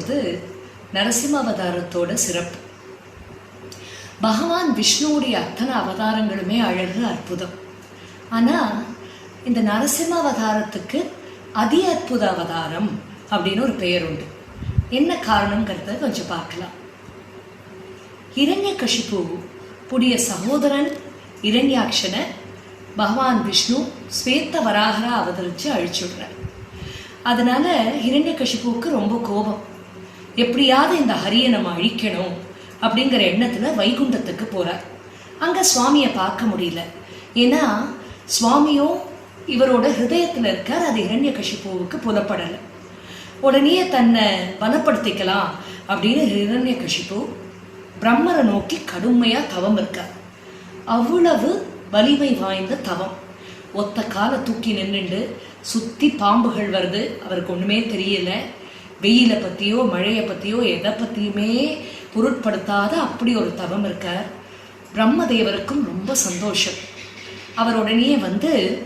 பார்க்கும்போது நரசிம்ம அவதாரத்தோட சிறப்பு. பகவான் விஷ்ணுவுடைய அத்தனை அவதாரங்களுமே அழகு அற்புதம். ஆனால் இந்த நரசிம்ம அவதாரத்துக்கு அதி அற்புத அவதாரம் அப்படின்னு ஒரு பெயர் உண்டு என்ன காரணங்கிறத கொஞ்சம் பார்க்கலாம். இளஞகஷிபு புடிய சகோதரன் இரண்யாட்சனை பகவான் விஷ்ணு ஸ்வேத்த வராகரா அவதரித்து அழிச்சுடுறார். அதனால ஹிரண்யகசிபுவுக்கு ரொம்ப கோபம். எப்படியாவது இந்த ஹரியை நம்ம அழிக்கணும் அப்படிங்கிற எண்ணத்தில் வைகுண்டத்துக்கு போகிறார் அங்கே சுவாமியை பார்க்க முடியல. ஏன்னா சுவாமியும் இவரோட ஹிருதயத்தில் இருக்கார் அது இரண்ய கஷிப்பூவுக்கு புலப்படலை. உடனே தன்னை பலப்படுத்திக்கலாம் அப்படின்னு ஹிரண்யகசிபு பிரம்மரை நோக்கி கடுமையாக தவம் இருக்கார். அவ்வளவு வலிமை வாய்ந்த தவம். ஒத்த காலை தூக்கி நின்றுண்டு சுற்றி பாம்புகள் வருது. அவருக்கு ஒன்றுமே தெரியல. வெயிலை பற்றியோ மழையை பற்றியோ எதை பற்றியுமே பொருட்படுத்தாத அப்படி ஒரு தவம் இருக்கார். பிரம்மதேவருக்கும் ரொம்ப சந்தோஷம். அவர் உடனே வந்து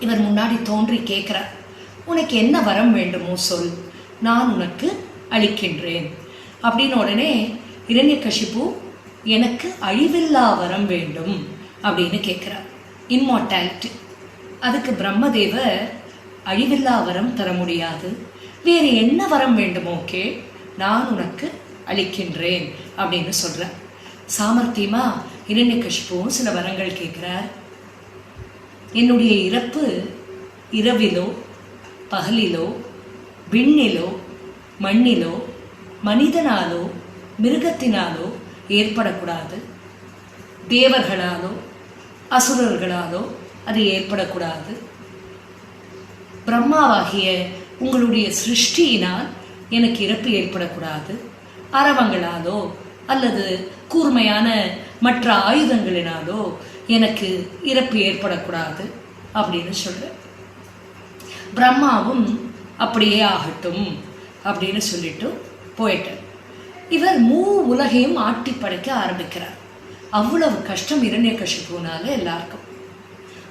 இவர் முன்னாடி தோன்றி கேட்குறார். உனக்கு என்ன வரம் வேண்டுமோ சொல். நான் உனக்கு அளிக்கின்றேன். அப்படின்னு உடனே இரண்யகசிபு எனக்கு அழிவில்லா வரம் வேண்டும். அப்படின்னு கேட்குறார். இம்மார்டாலிட்டி அதுக்கு பிரம்மதேவர் அழிவில்லா வரம் தர முடியாது. வேறு என்ன வரம் வேண்டுமோ கே நான் உனக்கு அளிக்கின்றேன் அப்படின்னு சொல்கிறார் சாமர்த்தியமா இரண்யகசிப்புவும் சில வரங்கள் கேட்குறார். என்னுடைய இறப்பு இரவிலோ பகலிலோ விண்ணிலோ மண்ணிலோ மனிதனாலோ மிருகத்தினாலோ ஏற்படக்கூடாது. தேவர்களாலோ அசுரர்களாலோ அது ஏற்படக்கூடாது. பிரம்மாவாகிய உங்களுடைய சிருஷ்டியினால் எனக்கு இறப்பு ஏற்படக்கூடாது. அரவங்களாலோ அல்லது கூர்மையான மற்ற ஆயுதங்களினாலோ எனக்கு இறப்பு ஏற்படக்கூடாது அப்படின்னு சொல்கிறேன் பிரம்மாவும் அப்படியே ஆகட்டும் அப்படின்னு சொல்லிட்டு போயிட்டார் இவர் மூ உலகையும் ஆட்டி படைக்க ஆரம்பிக்கிறார். அவ்வளவு கஷ்டம் இரண்யகசிப்புனால எல்லாருக்கும்.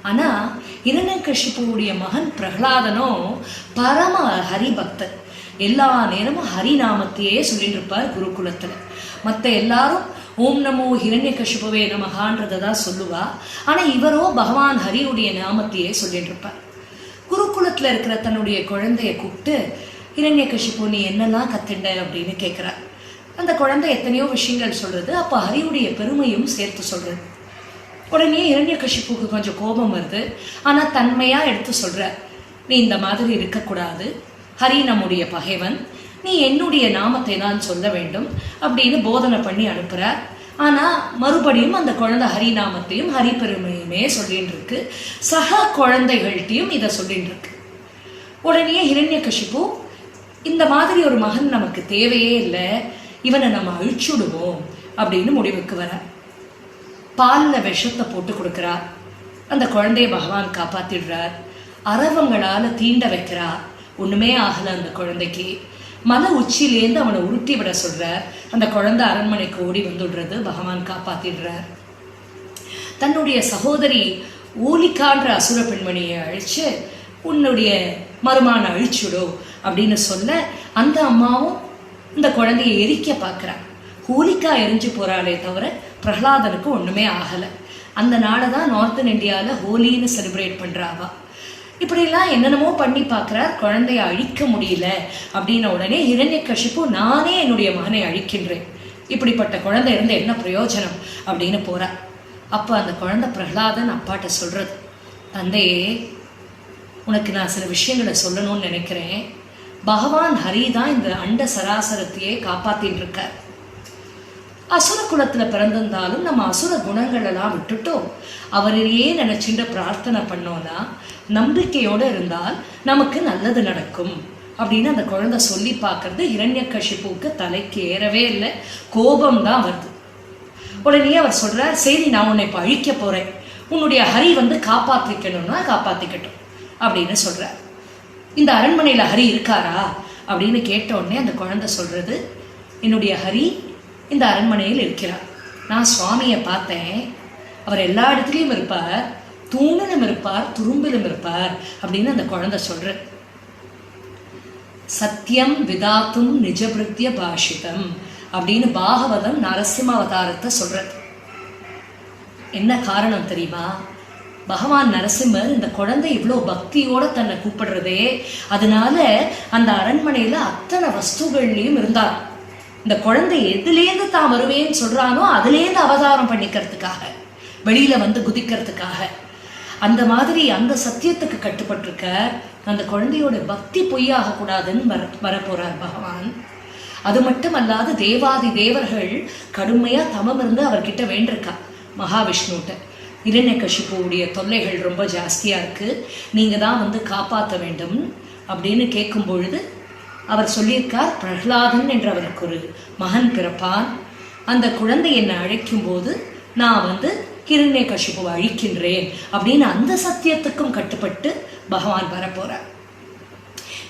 ஆனால் இரண்யகசிப்புவுடைய மகன் பிரகலாதனோ பரம ஹரிபக்தர். எல்லா நேரமும் ஹரிநாமத்தையே சொல்லிட்டு இருப்பார் குருகுலத்தில். மற்ற எல்லாரும் ஓம் நமோ ஹிரண்யகசிபுவே நமகான்றதை தான் சொல்லுவா. ஆனால் இவரோ பகவான் ஹரியுடைய நாமத்தையே சொல்லிட்டு இருப்பார் குருகுலத்தில் இருக்கிற தன்னுடைய குழந்தைய கூப்பிட்டு ஹிரண்யகசிபு நீ என்னெல்லாம் கத்துண்ட? அப்படின்னு கேட்குறார் அந்த குழந்தை எத்தனையோ விஷயங்கள் சொல்கிறது அப்போ ஹரியுடைய பெருமையும் சேர்த்து சொல்கிறது உடனே இரண்யகசிப்புக்கு கொஞ்சம் கோபம் வருது. ஆனால் தன்மையாக எடுத்து சொல்ற நீ இந்த மாதிரி இருக்கக்கூடாது. ஹரி நம்முடைய பகைவன். நீ என்னுடைய நாமத்தை தான் சொல்ல வேண்டும் அப்படின்னு போதனை பண்ணி அனுப்புகிறார் ஆனால் மறுபடியும் அந்த குழந்தை ஹரிநாமத்தையும் ஹரி பெருமையுமே சொல்லின்னு இருக்கு சக குழந்தைகள்கிட்டையும் இதை சொல்லின்னு இருக்கு உடனே ஹிரண்யகசிப்பு இந்த மாதிரி ஒரு மகன் நமக்கு தேவையே இல்லை. இவனை நம்ம அழிச்சுடுவோம் அப்படின்னு முடிவுக்கு வர. பாலில் விஷத்தை போட்டு கொடுக்குறார். அந்த குழந்தைய பகவான் காப்பாத்திடுறார். அரவங்களால தீண்ட வைக்கிறார். ஒன்றுமே ஆகலை அந்த குழந்தைக்கு. மலை உச்சியிலேருந்து அவனை உருட்டி விட சொல்கிறார் அந்த குழந்தை அரண்மனைக்கு ஓடி வந்துடுறது பகவான் காப்பாத்திடுறார். தன்னுடைய சகோதரி ஊலிக்கான்ற அசுர பெண்மணியை அழிச்சு உன்னுடைய மருமான அழிச்சுடோ அப்படின்னு சொல்ல அந்த அம்மாவும் இந்த குழந்தையை எரிக்க பார்க்குறா ஹோலிக்கா எரிஞ்சு போகிறாளே தவிர பிரகலாதனுக்கு ஒன்றுமே ஆகலை. அந்த நாளை தான் நார்த்தன் இந்தியாவில் ஹோலின்னு செலிப்ரேட் பண்ணுறாவா இப்படிலாம் என்னென்னமோ பண்ணி பார்க்குறார். குழந்தைய அழிக்க முடியல அப்படின்ன உடனே இரண்யகசிப்பு நானே என்னுடைய மகனை அழிக்கின்றேன். இப்படிப்பட்ட குழந்தை இருந்து என்ன பிரயோஜனம் அப்படின்னு போகிறார் அப்போ அந்த குழந்தை பிரகலாதன் அப்பாட்ட சொல்கிறது தந்தையே உனக்கு நான் சில விஷயங்களை சொல்லணும்னு நினைக்கிறேன். பகவான் ஹரி தான் இந்த அண்ட சராசரத்தையே காப்பாற்றின்னு இருக்கார். அசுர குலத்துல பிறந்திருந்தாலும் நம்ம அசுர குணங்கள் எல்லாம் விட்டுட்டோம். அவரையே நினைச்சுட்டு பிரார்த்தனை பண்ணோம்னா நம்பிக்கையோட இருந்தால் நமக்கு நல்லது நடக்கும். அப்படின்னு அந்த குழந்தை சொல்லி பார்க்கறது இரண்யகசிப்புவுக்கு தலைக்கு ஏறவே இல்லை. கோபம் தான் வருது. உடனே அவர் சொல்றார் சரி நான் உன்னை இப்போ அழிக்க போறேன். உன்னுடைய ஹரி வந்து காப்பாத்திக்கணும்னா காப்பாத்திக்கட்டும் அப்படின்னு சொல்றார். இந்த அரண்மனையில் ஹரி இருக்காரா? அப்படின்னு கேட்ட உடனே அந்த குழந்தை சொல்றது என்னுடைய ஹரி இந்த அரண்மனையில் இருக்கிறார். நான் சுவாமியை பார்த்தேன். அவர் எல்லா இடத்துலையும் இருப்பார். தூணிலும் இருப்பார் துரும்பிலும் இருப்பார் அப்படின்னு அந்த குழந்தை சொல்ற. சத்தியம் விதாத்தும் நிஜபிருத்திய பாஷிதம் அப்படின்னு பாகவதம் நரசிம்ம அவதாரத்தை சொல்றது. என்ன காரணம் தெரியுமா? பகவான் நரசிம்மர் இந்த குழந்தை இவ்வளோ பக்தியோட தன்னை கூப்பிடுறதே அதனால அந்த அரண்மனையில அத்தனை வஸ்துகள்லையும் இருந்தார் இந்த குழந்தை எதுலேருந்து தான் வருவேன்னு சொல்றானோ அதுலேருந்து அவதாரம் பண்ணிக்கிறதுக்காக வெளியில வந்து குதிக்கிறதுக்காக. அந்த மாதிரி அந்த சத்தியத்துக்கு கட்டுப்பட்டிருக்க அந்த குழந்தையோட பக்தி பொய்யாக கூடாதுன்னு வர வரப்போறார் பகவான். அது மட்டும் அல்லாது தேவாதி தேவர்கள் கடுமையா தமம் இருந்து அவர்கிட்ட வேண்டிருக்கா மகாவிஷ்ணுட்ட. இரண்யகசிப்புவுடைய தொல்லைகள் ரொம்ப ஜாஸ்தியா இருக்கு நீங்க தான் வந்து காப்பாற்ற வேண்டும் அப்படின்னு கேட்கும் பொழுது அவர் சொல்லியிருக்கார் பிரகலாதன் என்ற அவருக்கு ஒரு மகன் பிறப்பான். அந்த குழந்தை என்னை அழைக்கும் போது நான் வந்து கிருண்ய கஷிப்புவை அழிக்கின்றேன் அப்படின்னு அந்த சத்தியத்துக்கும் கட்டுப்பட்டு பகவான் வரப்போறார்.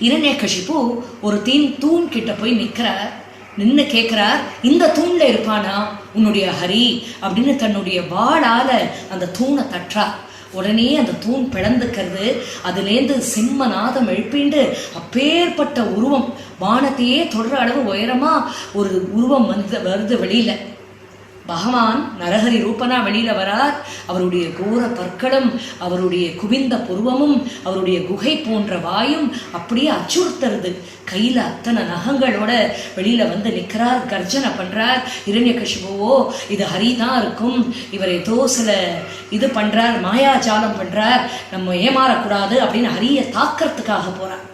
இரண்யகசிப்பு ஒரு தீன் தூண் கிட்ட போய் நிற்கிறார் நின்று கேட்குறார் இந்த தூண்ல இருப்பானா? உன்னுடைய ஹரி அப்படின்னு தன்னுடைய வாழால அந்த தூணை தட்டுறார். உடனே அந்த தூண் பிளந்துக்கிறது. அதுலேருந்து சிம்ம நாதம் எழுப்பிண்டு அப்பேற்பட்ட உருவம். வானத்தையே தொடர அளவு உயரமா ஒரு உருவம் வந்து வருது வெளியில. பகவான் நரஹரி ரூபனா வெளியில வரார். அவருடைய கோர பற்களும் அவருடைய குவிந்த புருவமும் அவருடைய குகை போன்ற வாயும் அப்படியே அச்சுறுத்துறது. கையில அத்தனை நகங்களோட வெளியில வந்து நிற்கிறார் கர்ஜனை பண்றார். இரண்யகசிபுவோ இது ஹரி தான் இருக்கும். இவர் ஏதோ சில இது பண்றார் மாயாஜாலம் பண்றார். நம்ம ஏமாறக்கூடாது அப்படின்னு ஹரியை தாக்கிறதுக்காக போறார்.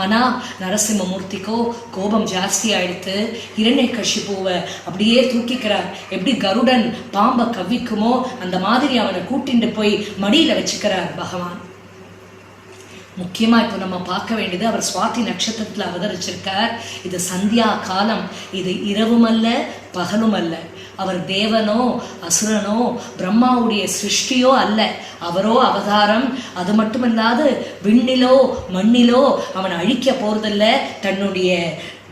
ஆனால் நரசிம்மமூர்த்திக்கோ கோபம் ஜாஸ்தி ஆயிடுத்து இரண்டை கஷிப்புவை அப்படியே தூக்கிக்கிறார். எப்படி கருடன் பாம்பை கவ்விக்குமோ அந்த மாதிரி அவனை கூட்டிட்டு போய் மடியில் வச்சுக்கிறார் பகவான். முக்கியமாக இப்போ நம்ம பார்க்க வேண்டியது அவர் சுவாதி நட்சத்திரத்தில் அவதரிச்சிருக்கார். இது சந்தியா காலம். இது இரவும் அல்ல பகலும் அல்ல அவர் தேவனோ அசுரனோ பிரம்மாவுடைய சிருஷ்டியோ அல்ல. அவரோ அவதாரம். அது மட்டுமல்லாது விண்ணிலோ மண்ணிலோ அவன் அழிக்க போறதில்ல. தன்னுடைய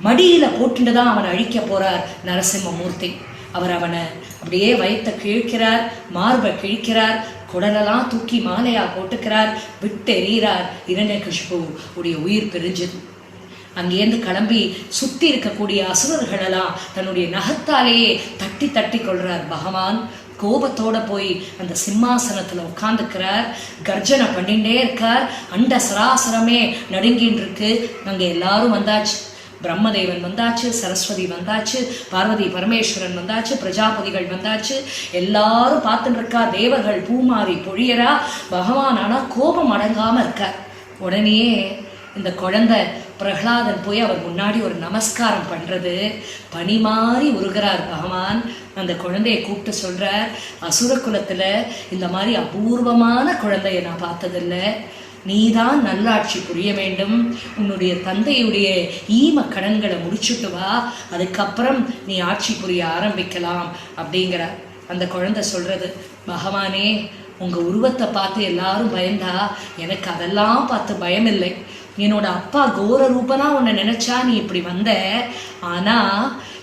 மடியில போட்டுட்டு தான் அவன் அழிக்க போறார் நரசிம்மமூர்த்தி. அவர் அவனை அப்படியே வயித்தை கிழிக்கிறார் மார்பை கிழிக்கிறார் குடலெல்லாம் தூக்கி மாலையா போட்டுக்கிறார் விட்டு எறிகிறார் இரண்யகிருஷ்பு உடைய உயிர் பிரிஞ்சது அங்கேருந்து கிளம்பி சுற்றி இருக்கக்கூடிய அசுரர்களெல்லாம் தன்னுடைய நகத்தாலேயே தட்டி தட்டி கொள்கிறார் பகவான் கோபத்தோட போய் அந்த சிம்மாசனத்தில் உட்காந்துக்கிறார் கர்ஜனை பண்ணிகிட்டே இருக்கார். அண்ட சராசரமே நடுங்கின்னு இருக்கு. அங்கே எல்லாரும் வந்தாச்சு. பிரம்மதேவன் வந்தாச்சு சரஸ்வதி வந்தாச்சு பார்வதி பரமேஸ்வரன் வந்தாச்சு பிரஜாபதிகள் வந்தாச்சு. எல்லாரும் பார்த்துட்டு இருக்கா. தேவர்கள் பூமாரி பொழியரா. பகவான் ஆனால் கோபம் அடங்காமல் இருக்கார். உடனே இந்த குழந்தை பிரகலாதன் போய் அவர் முன்னாடி ஒரு நமஸ்காரம் பண்றது. பனி மாறி உருகிறார் பகவான். அந்த குழந்தையை கூப்பிட்டு சொல்கிறார் அசுர குலத்தில் இந்த மாதிரி அபூர்வமான குழந்தைய நான் பார்த்ததில்ல. நீதான் நல்லாட்சி புரிய வேண்டும். உன்னுடைய தந்தையுடைய ஈம கடன்களை முடிச்சுட்டு வா. அதுக்கப்புறம் நீ ஆட்சி புரிய ஆரம்பிக்கலாம். அப்படிங்கிற அந்த குழந்தை சொல்றது பகவானே உங்க உருவத்தை பார்த்து எல்லாரும் பயந்தா எனக்கு அதெல்லாம் பார்த்து பயம் இல்லை என்னோட அப்பா கோர ரூபனா உன்னை நினைச்சா நீ இப்படி வந்த. ஆனா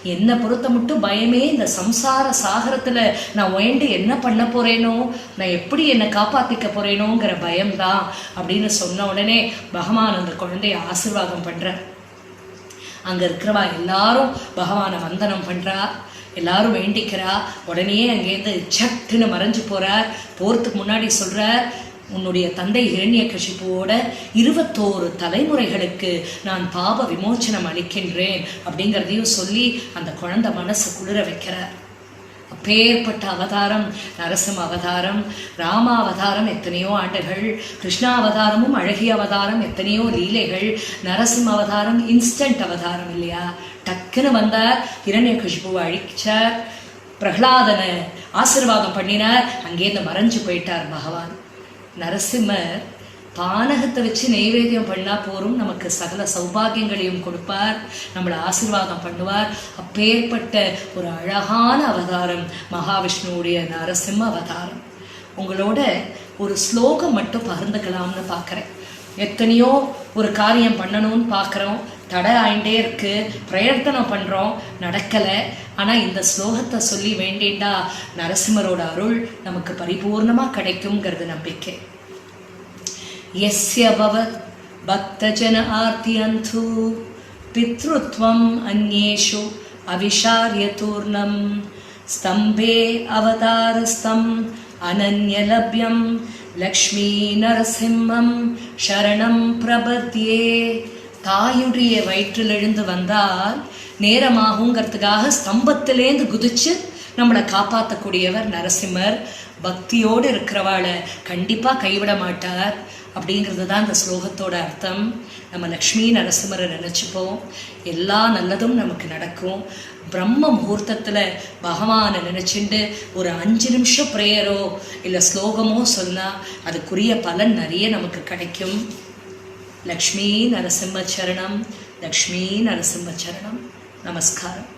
என்னை பொறுத்த மட்டும் பயமே இந்த சம்சார சாகரத்துல நான் உயண்டு என்ன பண்ண போறேனோ நான் எப்படி என்னை காப்பாத்திக்க போறேனோங்கிற பயம்தான் அப்படின்னு சொன்ன உடனே பகவான் அந்த குழந்தைய ஆசிர்வாதம் பண்ற அங்க இருக்கிறவா எல்லாரும் பகவானை வந்தனம் பண்றா எல்லாரும் வேண்டிக்கிறா உடனே அங்கேருந்து சட்டுன்னு மறைஞ்சு போறார். போறதுக்கு முன்னாடி சொல்றார் உன்னுடைய தந்தை இரண்ய கஷிப்போட இருபத்தோரு தலைமுறைகளுக்கு நான் பாப விமோச்சனம் அளிக்கின்றேன் அப்படிங்கிறதையும் சொல்லி அந்த குழந்தை மனசை குளிர வைக்கிறார். அப்பேற்பட்ட அவதாரம் நரசிம்ம அவதாரம் ராம அவதாரம் எத்தனையோ ஆண்டுகள் கிருஷ்ணா அவதாரமும் அழகிய அவதாரம் எத்தனையோ லீலைகள் நரசிம்ம அவதாரம் இன்ஸ்டன்ட் அவதாரம் இல்லையா? டக்குன்னு வந்தார் இரண்ய குஷ்புவை அழிச்சார் பிரகலாதனை ஆசிர்வாதம் பண்ணினார் அங்கேருந்து மறைஞ்சு போயிட்டார் பகவான். நரசிம்மர் பானகத்தை வச்சு நெய்வேத்தியம் பண்ணா போரும். நமக்கு சகல சௌபாகியங்களையும் கொடுப்பார். நம்மளை ஆசீர்வாதம் பண்ணுவார். அப்பேற்பட்ட ஒரு அழகான அவதாரம் மகாவிஷ்ணுவுடைய நரசிம்ம அவதாரம். உங்களோட ஒரு ஸ்லோகம் மட்டும் பகிர்ந்துக்கலாம்னு பார்க்குறேன். எத்தனையோ ஒரு காரியம் பண்ணணும்னு பார்க்குறோம். தடை ஆகிட்டே இருக்குது பிரயர்த்தனை பண்ணுறோம் நடக்கலை. ஆனால் இந்த ஸ்லோகத்தை சொல்லி வேண்டேண்டா நரசிம்மரோட அருள் நமக்கு பரிபூர்ணமாக கிடைக்குங்கிறது நம்பிக்கை. எஸ்ய பவ பக்தஜன ஆர்த்தி அந்து பித்ருத்வம் அந்நேஷு அவிஷாரியதூர்ணம் ஸ்தம்பே அவதாரஸ்தம் அனன்யலபியம் லக்ஷ்மி நரசிம்மம் சரணம் பிரபத்யே. தாயுடைய வயிற்றிலிருந்து வந்தால் நேரமாகுங்கிறதுக்காக ஸ்தம்பத்திலேந்து குதிச்சு நம்மளை காப்பாற்றக்கூடியவர் நரசிம்மர். பக்தியோடு இருக்கிறவாளை கண்டிப்பாக கைவிட மாட்டார் அப்படிங்கிறது தான் இந்த ஸ்லோகத்தோட அர்த்தம். நம்ம லக்ஷ்மி நரசிம்மரை நினச்சிப்போம். எல்லா நல்லதும் நமக்கு நடக்கும். பிரம்ம முகூர்த்தத்தில் பகவானை நினச்சிண்டு ஒரு அஞ்சு நிமிஷம் ப்ரேயரோ இல்லை ஸ்லோகமோ சொன்னால் அதுக்குரிய பலன் நிறைய நமக்கு கிடைக்கும். லக்ஷ்மி நரசிம்ம சரணம் லக்ஷ்மி நரசிம்ம சரணம் நமஸ்காரம்